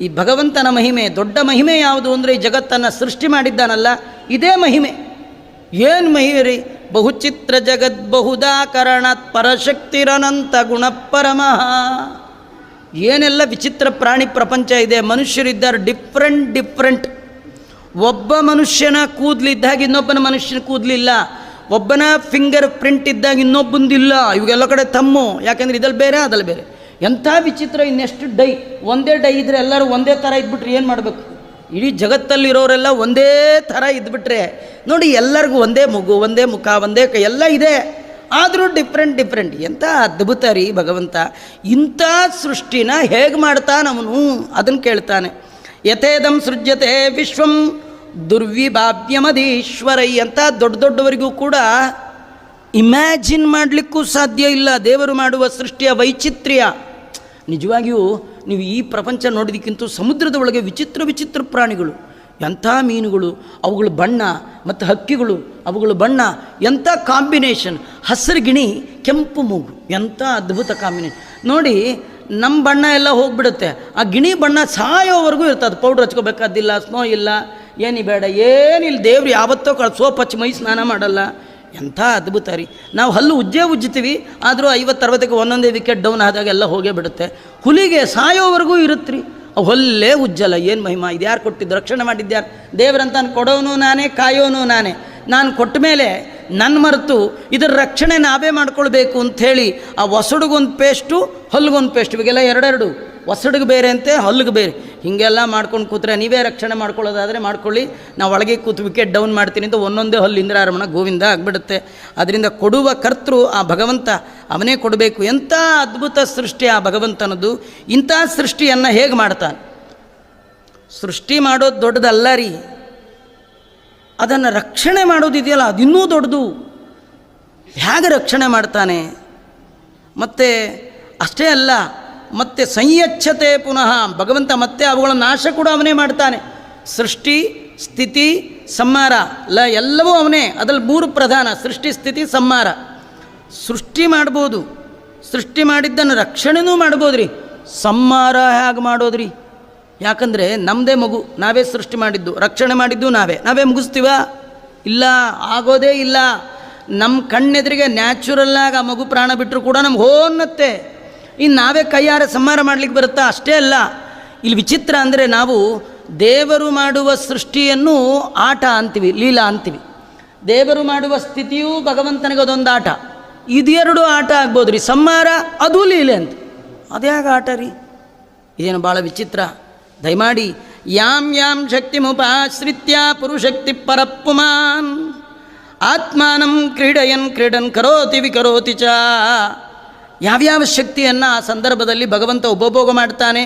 ಈ ಭಗವಂತನ ಮಹಿಮೆ, ದೊಡ್ಡ ಮಹಿಮೆ ಯಾವುದು ಅಂದರೆ ಈ ಜಗತ್ತನ್ನು ಸೃಷ್ಟಿ ಮಾಡಿದ್ದಾನಲ್ಲ, ಇದೇ ಮಹಿಮೆ. ಏನು ಮಹಿಮೆ ರೀ? ಬಹುಚಿತ್ರ ಜಗತ್ ಬಹುದಾಕರಣಾತ್ ಪರಶಕ್ತಿರನಂತ ಗುಣಪರಮಃ. ಏನೆಲ್ಲ ವಿಚಿತ್ರ ಪ್ರಾಣಿ ಪ್ರಪಂಚ ಇದೆ, ಮನುಷ್ಯರಿದ್ದಾರೆ, ಡಿಫ್ರೆಂಟ್ ಡಿಫ್ರೆಂಟ್. ಒಬ್ಬ ಮನುಷ್ಯನ ಕೂದಲಿದ್ದಾಗ ಇನ್ನೊಬ್ಬನ ಮನುಷ್ಯನ ಕೂದಲಿಲ್ಲ ಒಬ್ಬನ ಫಿಂಗರ್ ಪ್ರಿಂಟ್ ಇದ್ದಾಗ ಇನ್ನೊಬ್ಬಂದಿಲ್ಲ. ಇವಾಗೆಲ್ಲ ಕಡೆ ತಮ್ಮು. ಯಾಕೆಂದರೆ ಇದಲ್ಲಿ ಬೇರೆ, ಅದಲ್ಲಿ ಬೇರೆ. ಎಂಥ ವಿಚಿತ್ರ ಇನ್ನೆಷ್ಟು ಡೈ, ಒಂದೇ ಡೈ ಇದ್ರೆ ಎಲ್ಲರೂ ಒಂದೇ ಥರ ಇದ್ಬಿಟ್ರೆ ಏನು ಮಾಡಬೇಕು? ಇಡೀ ಜಗತ್ತಲ್ಲಿರೋರೆಲ್ಲ ಒಂದೇ ಥರ ಇದ್ಬಿಟ್ರೆ, ನೋಡಿ ಎಲ್ಲರಿಗೂ ಒಂದೇ ಮಗು, ಒಂದೇ ಮುಖ, ಒಂದೇ ಕೈ, ಎಲ್ಲ ಇದೆ. ಆದರೂ ಡಿಫ್ರೆಂಟ್ ಡಿಫ್ರೆಂಟ್ ಎಂಥ ಅದ್ಭುತ ರೀ ಭಗವಂತ. ಇಂಥ ಸೃಷ್ಟಿನ ಹೇಗೆ ಮಾಡ್ತಾನವನು? ಅದನ್ನು ಕೇಳ್ತಾನೆ. ಯಥೇದಂ ಸೃಜ್ಯತೆ ವಿಶ್ವಂ ದುರ್ವಿಭಾವ್ಯಮದೀಶ್ವರೈ ಅಂತ ದೊಡ್ಡ ದೊಡ್ಡವರಿಗೂ ಕೂಡ ಇಮ್ಯಾಜಿನ್ ಮಾಡಲಿಕ್ಕೂ ಸಾಧ್ಯ ಇಲ್ಲ. ದೇವರು ಮಾಡುವ ಸೃಷ್ಟಿಯ ವೈಚಿತ್ರ್ಯ. ನಿಜವಾಗಿಯೂ ನೀವು ಈ ಪ್ರಪಂಚ ನೋಡಿದಕ್ಕಿಂತ ಸಮುದ್ರದ ಒಳಗೆ ವಿಚಿತ್ರ ವಿಚಿತ್ರ ಪ್ರಾಣಿಗಳು. ಎಂಥ ಮೀನುಗಳು, ಅವುಗಳ ಬಣ್ಣ ಮತ್ತು ಹಕ್ಕಿಗಳು, ಅವುಗಳ ಬಣ್ಣ, ಎಂಥ ಕಾಂಬಿನೇಷನ್ ಹಸಿರು ಗಿಣಿ ಕೆಂಪು ಮೂಗು, ಎಂಥ ಅದ್ಭುತ ಕಾಂಬಿನೇಷನ್. ನೋಡಿ, ನಮ್ಮ ಬಣ್ಣ ಎಲ್ಲ ಹೋಗ್ಬಿಡುತ್ತೆ. ಆ ಗಿಣಿ ಬಣ್ಣ ಸಾಯೋವರೆಗೂ ಇರ್ತದೆ. ಪೌಡ್ರ್ ಹಚ್ಕೋಬೇಕಾದಿಲ್ಲ ಸ್ನೋ ಇಲ್ಲ, ಏನಿ ಬೇಡ, ಏನಿಲ್ಲ. ದೇವ್ರು ಯಾವತ್ತೋ ಕಳ್ ಸೋಪ್ ಹಚ್ಚಿ ಮೈ ಸ್ನಾನ ಮಾಡಲ್ಲ. ಎಂಥ ಅದ್ಭುತ ರೀ. ನಾವು ಹಲ್ಲು ಉಜ್ಜೇ ಉಜ್ಜುತ್ತೀವಿ, ಆದರೂ ಐವತ್ತು ಅರವತ್ತಕ್ಕೆ ಒಂದೊಂದೇ ವಿಕೆಟ್ ಡೌನ್ ಆದಾಗ ಎಲ್ಲ ಹೋಗೇ ಬಿಡುತ್ತೆ. ಹುಲಿಗೆ ಸಾಯೋವರೆಗೂ ಇರುತ್ತೆ ರೀ ಹೊಲ್ಲೇ ಉಜ್ಜಲ್ಲ, ಏನು ಮಹಿಮಾ, ಇದು ಯಾರು ಕೊಟ್ಟಿದ್ದು? ರಕ್ಷಣೆ ಮಾಡಿದ್ಯಾರು ದೇವರಂತಾನು ಕೊಡೋನು ನಾನೇ, ಕಾಯೋನು ನಾನೇ. ನಾನು ಕೊಟ್ಟ ಮೇಲೆ ನನ್ನ ಮರೆತು ಇದರ ರಕ್ಷಣೆ ನಾವೇ ಮಾಡ್ಕೊಳ್ಬೇಕು ಅಂಥೇಳಿ ಆ ಒಸಡಿಗೊಂದು ಪೇಸ್ಟು ಹಲ್ಗೊಂದು ಪೇಸ್ಟ್ ಇವಾಗೆಲ್ಲ ಎರಡೆರಡು. ಒಸಡಿಗೆ ಬೇರೆ ಅಂತೆ, ಹಲ್ಲಿಗೆ ಬೇರೆ. ಹೀಗೆಲ್ಲ ಮಾಡ್ಕೊಂಡು ಕೂತ್ರೆ ನೀವೇ ರಕ್ಷಣೆ ಮಾಡ್ಕೊಳ್ಳೋದಾದರೆ ಮಾಡ್ಕೊಳ್ಳಿ. ನಾವು ಒಳಗೆ ಕೂತು ವಿಕೆಟ್ ಡೌನ್ ಮಾಡ್ತೀನಿ ಅಂತ ಒಂದೊಂದೇ ಹಲ್ಲು ಇಂದ್ರಾರಮಣ ಗೋವಿಂದ ಆಗಿಬಿಡುತ್ತೆ. ಅದರಿಂದ ಕೊಡುವ ಕರ್ತೃ ಆ ಭಗವಂತ, ಅವನೇ ಕೊಡಬೇಕು. ಎಂಥ ಅದ್ಭುತ ಸೃಷ್ಟಿ ಆ ಭಗವಂತನದು. ಇಂಥ ಸೃಷ್ಟಿಯನ್ನು ಹೇಗೆ ಮಾಡ್ತಾನೆ? ಸೃಷ್ಟಿ ಮಾಡೋದು ದೊಡ್ಡದಲ್ಲ ರೀ. ಅದನ್ನು ರಕ್ಷಣೆ ಮಾಡೋದಿದೆಯಲ್ಲ ಅದಿನ್ನೂ ದೊಡ್ಡದು. ಹೇಗೆ ರಕ್ಷಣೆ ಮಾಡ್ತಾನೆ? ಮತ್ತು ಅಷ್ಟೇ ಅಲ್ಲ ಮತ್ತೆ ಸಂಯಚ್ಛತೆ ಪುನಃ. ಭಗವಂತ ಮತ್ತೆ ಅವುಗಳ ನಾಶ ಕೂಡ ಅವನೇ ಮಾಡ್ತಾನೆ. ಸೃಷ್ಟಿ, ಸ್ಥಿತಿ, ಸಂಹಾರ. ಲ ಎಲ್ಲವೂ ಅವನೇ. ಅದರಲ್ಲಿ ಮೂರು ಪ್ರಧಾನ. ಸೃಷ್ಟಿ, ಸ್ಥಿತಿ, ಸಂಹಾರ. ಸೃಷ್ಟಿ ಮಾಡ್ಬೋದು. ಸೃಷ್ಟಿ ಮಾಡಿದ್ದನ್ನು ರಕ್ಷಣೆನೂ ಮಾಡ್ಬೋದು ರೀ ಸಂಹಾರ ಹೇಗೆ ಮಾಡೋದ್ರಿ? ಯಾಕಂದರೆ ನಮ್ಮದೇ ಮಗು. ನಾವೇ ಸೃಷ್ಟಿ ಮಾಡಿದ್ದು. ರಕ್ಷಣೆ ಮಾಡಿದ್ದು ನಾವೇ. ನಾವೇ ಮುಗಿಸ್ತೀವ? ಇಲ್ಲ, ಆಗೋದೇ ಇಲ್ಲ. ನಮ್ಮ ಕಣ್ಣೆದುರಿಗೆ ನ್ಯಾಚುರಲ್ಲಾಗಿ ಆ ಮಗು ಪ್ರಾಣ ಬಿಟ್ಟರು ಕೂಡ ನಮ್ಗೆ ಹೋನ್ನತ್ತೆ ಇನ್ನು ನಾವೇ ಕೈಯಾರ ಸಂಹಾರ ಮಾಡಲಿಕ್ಕೆ ಬರುತ್ತಾ? ಅಷ್ಟೇ ಅಲ್ಲ. ಇಲ್ಲಿ ವಿಚಿತ್ರ ಅಂದರೆ ನಾವು ದೇವರು ಮಾಡುವ ಸೃಷ್ಟಿಯನ್ನು ಆಟ ಅಂತೀವಿ, ಲೀಲಾ ಅಂತೀವಿ. ದೇವರು ಮಾಡುವ ಸ್ಥಿತಿಯೂ ಭಗವಂತನಿಗೆ ಅದೊಂದು ಆಟ. ಇದೆರಡು ಆಟ ಆಗ್ಬೋದು ರೀ. ಸಂಹಾರ, ಅದು ಲೀಲೆ ಅಂತ. ಅದ್ಯಾಗ ಆಟ ರೀ? ಇದೇನು ಭಾಳ ವಿಚಿತ್ರ. ದಯಮಾಡಿ, ಯಾಂ ಯಾಂ ಶಕ್ತಿ ಮುಪಾಶ್ರಿತ್ಯ ಪುರುಶಕ್ತಿ ಪರಪ್ಪುಮಾನ್. ಆತ್ಮಾನಂ ಕ್ರೀಡಯನ್ ಕ್ರೀಡನ್ ಕರೋತಿ ವಿಕರೋತಿ ಚ. ಯಾವ್ಯಾವ ಶಕ್ತಿಯನ್ನು ಆ ಸಂದರ್ಭದಲ್ಲಿ ಭಗವಂತ ಉಪಭೋಗ ಮಾಡ್ತಾನೆ?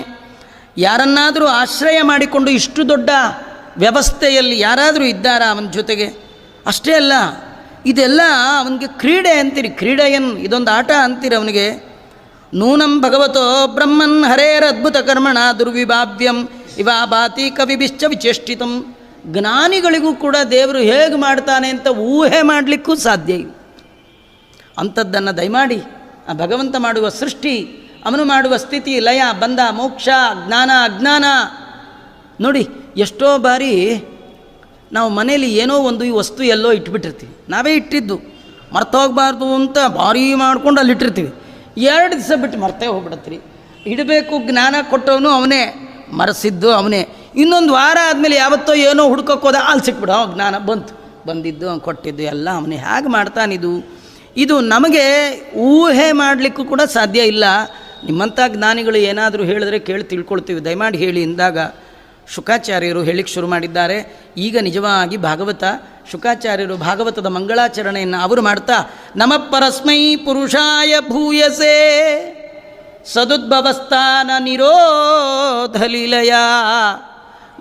ಯಾರನ್ನಾದರೂ ಆಶ್ರಯ ಮಾಡಿಕೊಂಡು ಇಷ್ಟು ದೊಡ್ಡ ವ್ಯವಸ್ಥೆಯಲ್ಲಿ ಯಾರಾದರೂ ಇದ್ದಾರಾ ಅವನ ಜೊತೆಗೆ? ಅಷ್ಟೇ ಅಲ್ಲ, ಇದೆಲ್ಲ ಅವನಿಗೆ ಕ್ರೀಡೆ ಅಂತೀರಿ. ಕ್ರೀಡೆಯನ್ ಇದೊಂದು ಆಟ ಅಂತೀರಿ ಅವನಿಗೆ? ನೂನಂ ಭಗವತೋ ಬ್ರಹ್ಮನ್ ಹರೇರ ಅದ್ಭುತ ಕರ್ಮಣ ದುರ್ವಿಭಾವ್ಯಂ ಇವಾ ಬಾತಿ ಕವಿಭಿಶ್ಚ ವಿಚೇಷ್ಟಿತಂ. ಜ್ಞಾನಿಗಳಿಗೂ ಕೂಡ ದೇವರು ಹೇಗೆ ಮಾಡ್ತಾನೆ ಅಂತ ಊಹೆ ಮಾಡಲಿಕ್ಕೂ ಸಾಧ್ಯ ಅಂಥದ್ದನ್ನು ದಯಮಾಡಿ ಆ ಭಗವಂತ ಮಾಡುವ ಸೃಷ್ಟಿ, ಅವನು ಮಾಡುವ ಸ್ಥಿತಿ, ಲಯ, ಬಂಧ, ಮೋಕ್ಷ, ಜ್ಞಾನ, ಅಜ್ಞಾನ. ನೋಡಿ, ಎಷ್ಟೋ ಬಾರಿ ನಾವು ಮನೇಲಿ ಏನೋ ಒಂದು ಈ ವಸ್ತು ಎಲ್ಲೋ ಇಟ್ಬಿಟ್ಟಿರ್ತೀವಿ. ನಾವೇ ಇಟ್ಟಿದ್ದು. ಮರ್ತೋಗ್ಬಾರ್ದು ಅಂತ ಭಾರಿ ಮಾಡ್ಕೊಂಡು ಅಲ್ಲಿ ಇಟ್ಟಿರ್ತೀವಿ. ಎರಡು ದಿವಸ ಬಿಟ್ಟು ಮರ್ತೇ ಹೋಗ್ಬಿಡತ್ರಿ. ಇಡಬೇಕು, ಜ್ಞಾನ ಕೊಟ್ಟವನು ಅವನೇ, ಮರೆಸಿದ್ದು ಅವನೇ. ಇನ್ನೊಂದು ವಾರ ಆದಮೇಲೆ ಯಾವತ್ತೋ ಏನೋ ಹುಡ್ಕೋಕೋದ ಅಲ್ಲಿ ಸಿಕ್ಬಿಡ. ಜ್ಞಾನ ಬಂತು. ಬಂದಿದ್ದು ಅವ್ನು ಕೊಟ್ಟಿದ್ದು, ಎಲ್ಲ ಅವನೇ. ಹೇಗೆ ಮಾಡ್ತಾನಿದು. ಇದು ನಮಗೆ ಊಹೆ ಮಾಡಲಿಕ್ಕೂ ಕೂಡ ಸಾಧ್ಯ ಇಲ್ಲ. ನಿಮ್ಮಂಥ ಜ್ಞಾನಿಗಳು ಏನಾದರೂ ಹೇಳಿದ್ರೆ ಕೇಳಿ ತಿಳ್ಕೊಳ್ತೀವಿ. ದಯಮಾಡಿ ಹೇಳಿ. ಅಂದಾಗ ಶುಕಾಚಾರ್ಯರು ಹೇಳಿಕ್ಕೆ ಶುರು ಮಾಡಿದ್ದಾರೆ. ಈಗ ನಿಜವಾಗಿ ಭಾಗವತ, ಶುಕಾಚಾರ್ಯರು ಭಾಗವತದ ಮಂಗಳಾಚರಣೆಯನ್ನು ಅವರು ಮಾಡ್ತಾ ನಮ ಪರಸ್ಮೈ ಪುರುಷಾಯ ಭೂಯಸೆ, ಸದುದ್ಭವಸ್ಥಾನ ನಿರೋಧಲೀಲಯ,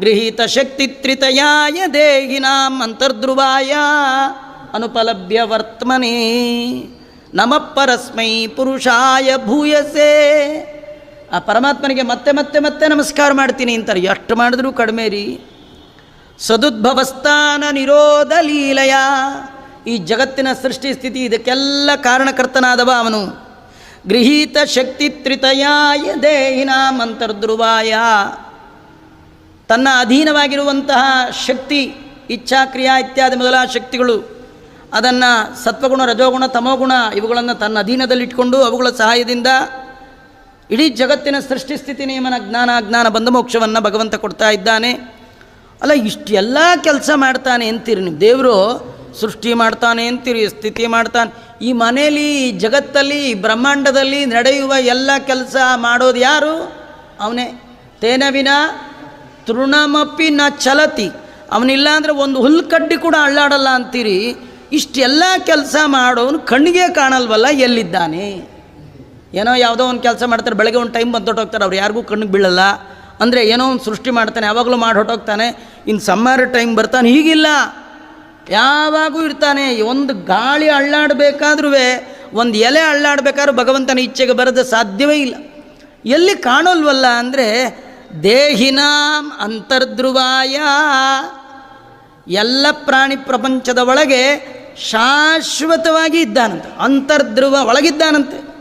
ಗೃಹೀತ ಶಕ್ತಿ ತ್ರಿತಯಾಯ ದೇಹಿನಾಂ ಅಂತರ್ಧ್ರುವಾಯ ಅನುಪಲಭ್ಯ ವರ್ತಮನೆ ನಮ ಪರಸ್ಮೈ ಪುರುಷಾಯ ಭೂಯಸೆ. ಆ ಪರಮಾತ್ಮನಿಗೆ ಮತ್ತೆ ಮತ್ತೆ ಮತ್ತೆ ನಮಸ್ಕಾರ ಮಾಡ್ತೀನಿ ಅಂತಾರೆ. ಎಷ್ಟು ಮಾಡಿದ್ರೂ ಕಡಿಮೆ ರೀ. ಸದುದ್ಭವಸ್ಥಾನ ನಿರೋಧ ಲೀಲಯ. ಈ ಜಗತ್ತಿನ ಸೃಷ್ಟಿ ಸ್ಥಿತಿ ಇದಕ್ಕೆಲ್ಲ ಕಾರಣಕರ್ತನಾದವ ಅವನು. ಗೃಹೀತ ಶಕ್ತಿ ತ್ರಿತಯಾಯ ದೇಹಿನ ಮಂತರ್ಧ್ರುವಾಯ ತನ್ನ ಅಧೀನವಾಗಿರುವಂತಹ ಶಕ್ತಿ ಇಚ್ಛಾ ಕ್ರಿಯಾ ಇತ್ಯಾದಿ ಮೊದಲ ಶಕ್ತಿಗಳು ಅದನ್ನು ಸತ್ವಗುಣ, ರಜೋಗುಣ, ತಮೋಗುಣ ಇವುಗಳನ್ನು ತನ್ನ ಅಧೀನದಲ್ಲಿಟ್ಕೊಂಡು ಅವುಗಳ ಸಹಾಯದಿಂದ ಇಡೀ ಜಗತ್ತಿನ ಸೃಷ್ಟಿ ಸ್ಥಿತಿ ನಿಯಮನ ಜ್ಞಾನ, ಅಜ್ಞಾನ ಬಂದ ಮೋಕ್ಷವನ್ನು ಭಗವಂತ ಕೊಡ್ತಾ ಇದ್ದಾನೆ. ಅಲ್ಲ, ಇಷ್ಟೆಲ್ಲ ಕೆಲಸ ಮಾಡ್ತಾನೆ ಅಂತೀರಿ ನೀವು. ದೇವರು ಸೃಷ್ಟಿ ಮಾಡ್ತಾನೆ ಅಂತೀರಿ, ಸ್ಥಿತಿ ಮಾಡ್ತಾನೆ. ಈ ಮನೆಯಲ್ಲಿ ಈ ಜಗತ್ತಲ್ಲಿ, ಈ ಬ್ರಹ್ಮಾಂಡದಲ್ಲಿ ನಡೆಯುವ ಎಲ್ಲ ಕೆಲಸ ಮಾಡೋದು ಯಾರು? ಅವನೇ. ತೇನವಿನ ತೃಣಮಪಿ ನ ಚಲತಿ. ಅವನಿಲ್ಲ ಅಂದರೆ ಒಂದು ಹುಲ್ಕಡ್ಡಿ ಕೂಡ ಅಳ್ಳಾಡಲ್ಲ ಅಂತೀರಿ. ಇಷ್ಟೆಲ್ಲ ಕೆಲಸ ಮಾಡೋನು ಕಣ್ಣಿಗೆ ಕಾಣಲ್ವಲ್ಲ, ಎಲ್ಲಿದ್ದಾನೆ? ಏನೋ ಯಾವುದೋ ಒಂದು ಕೆಲಸ ಮಾಡ್ತಾರೆ, ಬೆಳಗ್ಗೆ ಒಂದು ಟೈಮ್ ಬಂದು ಹೋಗ್ತಾರೆ ಅವ್ರು ಯಾರಿಗೂ ಕಣ್ಣಿಗೆ ಬೀಳಲ್ಲ. ಅಂದರೆ ಏನೋ ಒಂದು ಸೃಷ್ಟಿ ಮಾಡ್ತಾನೆ, ಯಾವಾಗಲೂ ಮಾಡಿ ಹೊಟ್ಟೋಗ್ತಾನೆ ಇನ್ನು ಸಮ್ಮರ್ ಟೈಮ್ ಬರ್ತಾನೆ, ಹೀಗಿಲ್ಲ. ಯಾವಾಗೂ ಇರ್ತಾನೆ, ಒಂದು ಗಾಳಿ ಅಳ್ಳಾಡಬೇಕಾದ್ರೂ ಒಂದು ಎಲೆ ಅಳ್ಳಾಡಬೇಕಾದ್ರೂ ಭಗವಂತನ ಇಚ್ಛೆಗೆ ಬರೋದು ಸಾಧ್ಯವೇ ಇಲ್ಲ. ಎಲ್ಲಿ ಕಾಣೋಲ್ವಲ್ಲ ಅಂದರೆ, ದೇಹಿನಾಂ ಅಂತರ್ಧ್ರುವಾಯ, ಎಲ್ಲ ಪ್ರಾಣಿ ಪ್ರಪಂಚದ ಒಳಗೆ ಶಾಶ್ವತವಾಗಿ ಇದ್ದಾನಂತೆ, ಅಂತರ್ಧ್ರುವ ಒಳಗಿದ್ದಾನಂತೆ.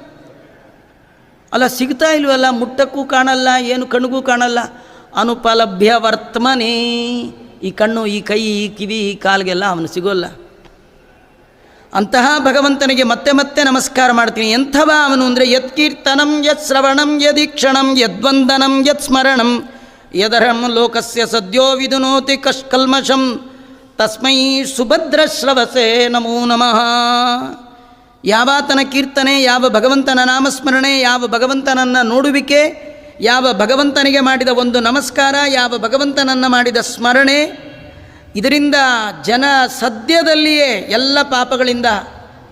ಅಲ್ಲ, ಸಿಗ್ತಾ ಇಲ್ವಲ್ಲ? ಮುಟ್ಟಕ್ಕೂ ಕಾಣಲ್ಲ, ಏನು ಕಣ್ಣಿಗೂ ಕಾಣಲ್ಲ. ಅನುಪಲಭ್ಯ ವರ್ತಮನೆ, ಈ ಕಣ್ಣು, ಈ ಕೈ, ಈ ಕಿವಿ, ಈ ಕಾಲಿಗೆಲ್ಲ ಅವನು ಸಿಗೋಲ್ಲ. ಅಂತಹ ಭಗವಂತನಿಗೆ ಮತ್ತೆ ಮತ್ತೆ ನಮಸ್ಕಾರ ಮಾಡ್ತೀನಿ. ಎಂಥವ ಅವನು ಅಂದರೆ ಯತ್ ಕೀರ್ತನಂ ಯತ್ ಶ್ರವಣಂ ಯದೀಕ್ಷಣಂ ಯದ್ವಂದನಂ ಯತ್ ಸ್ಮರಣಂ ಯದರಂ ಲೋಕಸ್ಯ ಸದ್ಯೋ ವಿದುನೋತಿ ಕಷ್ಕಲ್ಮಷಂ ತಸ್ಮೈ ಸುಭದ್ರ ಶ್ರವಸೆ ನಮೋ. ನಮಃ ಯಾವಾತನ ಕೀರ್ತನೆ, ಯಾವ ಭಗವಂತನ ನಾಮಸ್ಮರಣೆ, ಯಾವ ಭಗವಂತನನ್ನು ನೋಡುವಿಕೆ, ಯಾವ ಭಗವಂತನಿಗೆ ಮಾಡಿದ ಒಂದು ನಮಸ್ಕಾರ, ಯಾವ ಭಗವಂತನನ್ನು ಮಾಡಿದ ಸ್ಮರಣೆ, ಇದರಿಂದ ಜನ ಸದ್ಯದಲ್ಲಿಯೇ ಎಲ್ಲ ಪಾಪಗಳಿಂದ,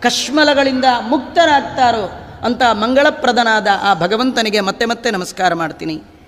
ಕಶ್ಮಲಗಳಿಂದ ಮುಕ್ತರಾಗ್ತಾರೋ ಅಂತ ಮಂಗಳಪ್ರದನಾದ ಆ ಭಗವಂತನಿಗೆ ಮತ್ತೆ ಮತ್ತೆ ನಮಸ್ಕಾರ ಮಾಡ್ತೀನಿ.